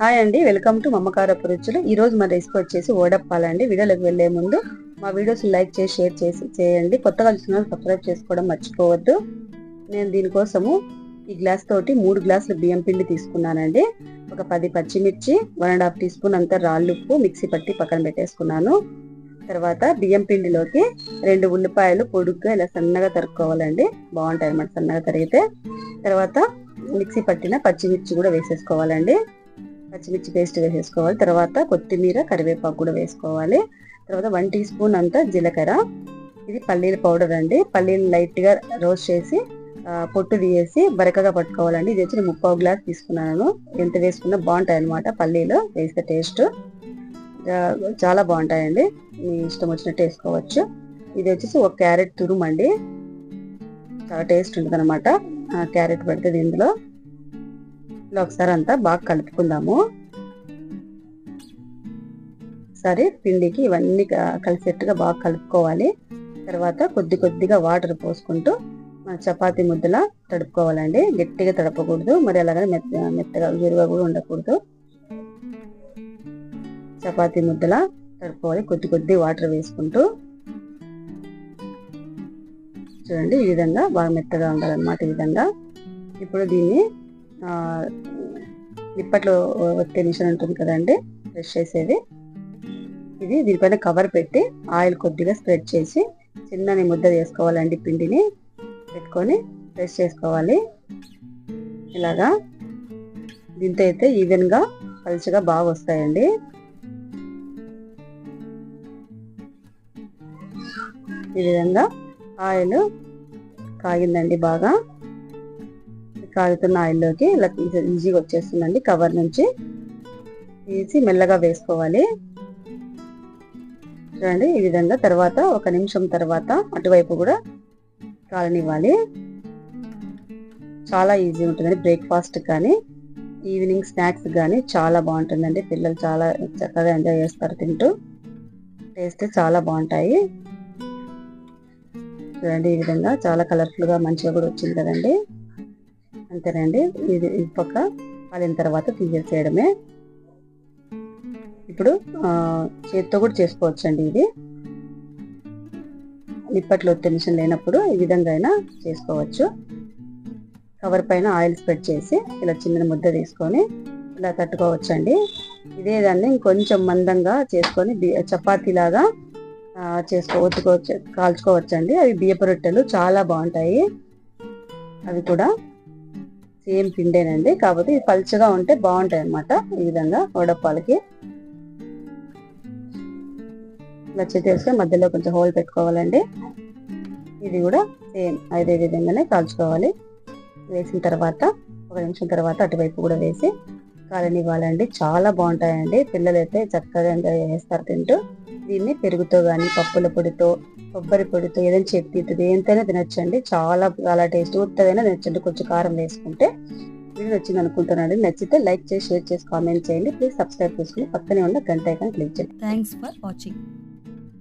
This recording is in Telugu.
హాయ్ అండి వెల్కమ్ టు మమ్మకార రుచులు ఈ రోజు మన రెసిపీ వచ్చేసి ఓడప్పాలండి వీడియోలోకి వెళ్ళే ముందు మా వీడియోస్ లైక్ చేసి షేర్ చేసి చేయండి. కొత్తగా చూసిన సబ్స్క్రైబ్ చేసుకోవడం మర్చిపోవద్దు. నేను దీనికోసము ఈ గ్లాస్ తోటి మూడు గ్లాసులు బియ్యం పిండి తీసుకున్నానండి. ఒక పది పచ్చిమిర్చి one and half teaspoon అంతా రాళ్ళుప్పు మిక్సీ పట్టి పక్కన పెట్టేసుకున్నాను. తర్వాత బియ్యం పిండిలోకి రెండు ఉల్లిపాయలు పొడుగ్గా ఇలా సన్నగా తరుక్కోవాలండి. బాగుంటాయి అన్నమాట సన్నగా తరిగితే. తర్వాత మిక్సీ పట్టిన పచ్చిమిర్చి కూడా వేసేసుకోవాలండి. పచ్చిమిర్చి పేస్ట్ వేసేసుకోవాలి తర్వాత కొత్తిమీర కరివేపాకు కూడా వేసుకోవాలి. తర్వాత వన్ టీ స్పూన్ అంతా జీలకర్ర. ఇది పల్లీల పౌడర్ అండి. పల్లీలు లైట్గా రోస్ట్ చేసి పొట్టు తీసేసి బరకగా పట్టుకోవాలండి. ఇది వచ్చి నేను ముప్పావు గ్లాస్ తీసుకున్నాను. ఎంత వేసుకున్నా బాగుంటాయి అనమాట పల్లీలు. వేస్తే టేస్ట్ చాలా బాగుంటాయండి. మీ ఇష్టం వచ్చినట్టు వేసుకోవచ్చు. ఇది వచ్చేసి ఒక క్యారెట్ తురుమండి చాలా టేస్ట్ ఉంటుంది అనమాట క్యారెట్ పెడితే ఇందులో ఇట్లా ఒకసారి అంతా బాగా కలుపుకుందాము. సరే పిండికి ఇవన్నీ కలిసేట్టుగా బాగా కలుపుకోవాలి. తర్వాత కొద్ది కొద్దిగా వాటర్ పోసుకుంటూ మన చపాతీ ముద్దలా తడుపుకోవాలండి. గట్టిగా తడపకూడదు. మరి అలాగనే మెత్త మెత్తగా విరుగా కూడా ఉండకూడదు. చపాతి ముద్దలా తడుపుకోవాలి. కొద్ది కొద్ది వాటర్ వేసుకుంటూ. చూడండి ఈ విధంగా బాగా మెత్తగా ఉండాలన్నమాట ఈ విధంగా. ఇప్పుడు దీన్ని ఇప్పట్లో వచ్చే మిషన్ ఉంటుంది కదండి ఫ్రెష్ చేసేది. ఇది దీనిపైన కవర్ పెట్టి ఆయిల్ కొద్దిగా స్ప్రెడ్ చేసి చిన్నని ముద్ద చేసుకోవాలండి పిండిని. పెట్టుకొని ప్రెస్ చేసుకోవాలి. ఇలాగా దీంతో అయితే ఈవెన్గా పలుచగా బాగా వస్తాయండి. ఈ విధంగా ఆయిల్ కాగిందండి బాగా. కాగుతున్న ఆయిల్లోకి ఇలా తీసే ఈజీగా వచ్చేస్తుందండి కవర్ నుంచి. తీసి మెల్లగా వేసుకోవాలి. చూడండి ఈ విధంగా తర్వాత ఒక నిమిషం తర్వాత అటువైపు కూడా కాలనివ్వాలి. చాలా ఈజీ ఉంటుందండి బ్రేక్ఫాస్ట్ కానీ ఈవినింగ్ స్నాక్స్ కానీ చాలా బాగుంటుందండి. పిల్లలు చాలా చక్కగా ఎంజాయ్ చేస్తారు తింటూ టేస్ట్ చాలా బాగుంటాయి. చూడండి ఈ విధంగా చాలా కలర్ఫుల్గా మంచిగా కూడా వచ్చింది కదండి. అంతేనండి. ఇది ఈ పక్క కాలిన తర్వాత తీసేసేయడమే. ఇప్పుడు చేతితో కూడా చేసుకోవచ్చండి ఇది. నిప్పట్లో టెన్షన్ లేనప్పుడు ఈ విధంగా అయినా చేసుకోవచ్చు. కవర్ పైన ఆయిల్ స్ప్రెడ్ చేసి ఇలా చిన్న ముద్ద తీసుకొని ఇలా తట్టుకోవచ్చండి. ఇదే దాన్ని ఇంకొంచెం మందంగా చేసుకొని చపాతీలాగా చేసుకో ఒత్తుకోవచ్చు కాల్చుకోవచ్చు అండి అవి బియ్యపు రొట్టెలు చాలా బాగుంటాయి. అవి కూడా సేమ్ పిండేనండి. కాకపోతే ఇది పలుచగా ఉంటే బాగుంటాయి అనమాట ఈ విధంగా వడప్పాలకి ఇలా చేసేస్తే మధ్యలో కొంచెం హోల్ పెట్టుకోవాలండి. ఇది కూడా సేమ్ అదే విధంగానే కాల్చుకోవాలి. వేసిన తర్వాత ఒక నిమిషం తర్వాత అటువైపు కూడా వేసి కాలనివ్వాలండి. చాలా బాగుంటాయండి. పిల్లలు అయితే చక్కగా ఎంజాయ్ చేస్తారు తింటూ. దీన్ని పెరుగుతో కానీ పప్పుల పొడితో కొబ్బరి పొడితో ఏదైనా చట్నీతో దేనితోనే తినొచ్చండి. చాలా చాలా టేస్ట్ ఉత్తదైనా తినొచ్చండి. కొంచెం కారం వేసుకుంటే వీడియో నచ్చింది అనుకుంటున్నాను. నచ్చితే లైక్ చేసి షేర్ చేసి కామెంట్ చేయండి. ప్లీజ్ సబ్స్క్రైబ్ చేసుకుని పక్కనే ఉన్న గంట ఐకాన్ క్లిక్ చేయండి. Thanks for watching